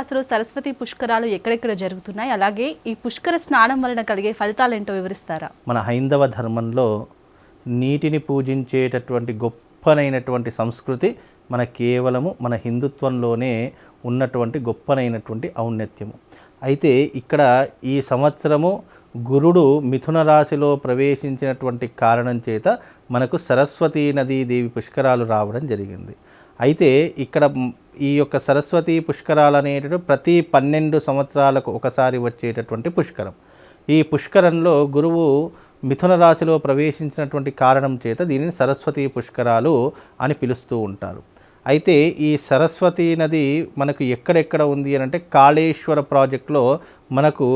అసలు సరస్వతి పుష్కరాలు ఎక్కడెక్కడ జరుగుతున్నాయి? అలాగే ఈ పుష్కర స్నానం వలన కలిగే ఫలితాలు ఏంటో వివరిస్తారా? మన హైందవ ధర్మంలో నీటిని పూజించేటటువంటి గొప్పనైనటువంటి సంస్కృతి మన కేవలము మన హిందుత్వంలోనే ఉన్నటువంటి గొప్పనైనటువంటి ఔన్నత్యము. అయితే ఇక్కడ ఈ సంవత్సరము గురుడు మిథున రాశిలో ప్రవేశించినటువంటి కారణం చేత మనకు సరస్వతీ నదీ దేవి పుష్కరాలు రావడం జరిగింది. అయితే ఇక్కడ ఈ యొక్క సరస్వతి పుష్కరాలు అనేటటువంటి ప్రతి పన్నెండు సంవత్సరాలకు ఒకసారి వచ్చేటటువంటి పుష్కరం. ఈ పుష్కరంలో గురువు మిథున రాశిలో ప్రవేశించినటువంటి కారణం చేత దీనిని సరస్వతి పుష్కరాలు అని పిలుస్తూ ఉంటారు. అయితే ఈ సరస్వతి నది మనకు ఎక్కడెక్కడ ఉంది అని అంటే కాళేశ్వర ప్రాజెక్టులో మనకు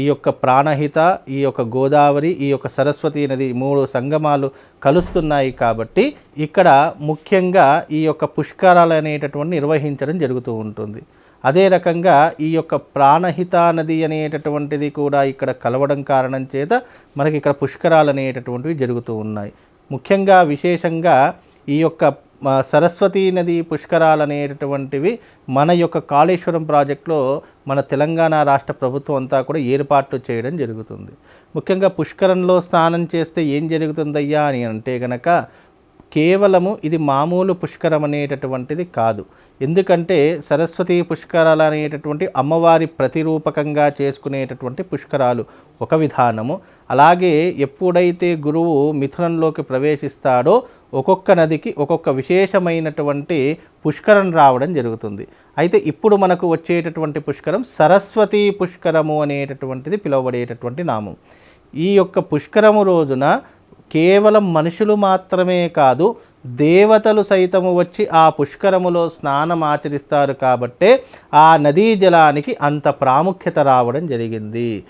ఈ యొక్క ప్రాణహిత ఈ యొక్క గోదావరి ఈ యొక్క సరస్వతి నది మూడు సంగమాలు కలుస్తున్నాయి కాబట్టి ఇక్కడ ముఖ్యంగా ఈ యొక్క పుష్కరాలు అనేటటువంటి నిర్వహించడం జరుగుతూ ఉంటుంది. అదే రకంగా ఈ యొక్క ప్రాణహిత నది అనేటటువంటిది కూడా ఇక్కడ కలవడం కారణం చేత మనకి ఇక్కడ పుష్కరాలు అనేటటువంటివి జరుగుతూ ఉన్నాయి. ముఖ్యంగా విశేషంగా ఈ యొక్క సరస్వతీ నది పుష్కరాలు అనేటటువంటివి మన యొక్క కాళేశ్వరం ప్రాజెక్టులో మన తెలంగాణ రాష్ట్ర ప్రభుత్వం అంతా కూడా ఏర్పాట్లు చేయడం జరుగుతుంది. ముఖ్యంగా పుష్కరంలో స్నానం చేస్తే ఏం జరుగుతుందయ్యా అని అంటే కనుక కేవలము ఇది మామూలు పుష్కరం అనేటటువంటిది కాదు. ఎందుకంటే సరస్వతి పుష్కరాలు అనేటటువంటి అమ్మవారి ప్రతిరూపకంగా చేసుకునేటటువంటి పుష్కరాలు ఒక విధానము. అలాగే ఎప్పుడైతే గురువు మిథునంలోకి ప్రవేశిస్తాడో ఒక్కొక్క నదికి ఒక్కొక్క విశేషమైనటువంటి పుష్కరం రావడం జరుగుతుంది. అయితే ఇప్పుడు మనకు వచ్చేటటువంటి పుష్కరం సరస్వతి పుష్కరము అనేటటువంటిది పిలువబడేటటువంటి నామం. ఈ యొక్క పుష్కరము రోజున కేవలం మనుషులు మాత్రమే కాదు దేవతలు సైతము వచ్చి ఆ పుష్కరములో స్నానం ఆచరిస్తారు కాబట్టే ఆ నదీ జలానికి అంత ప్రాముఖ్యత రావడం జరిగింది.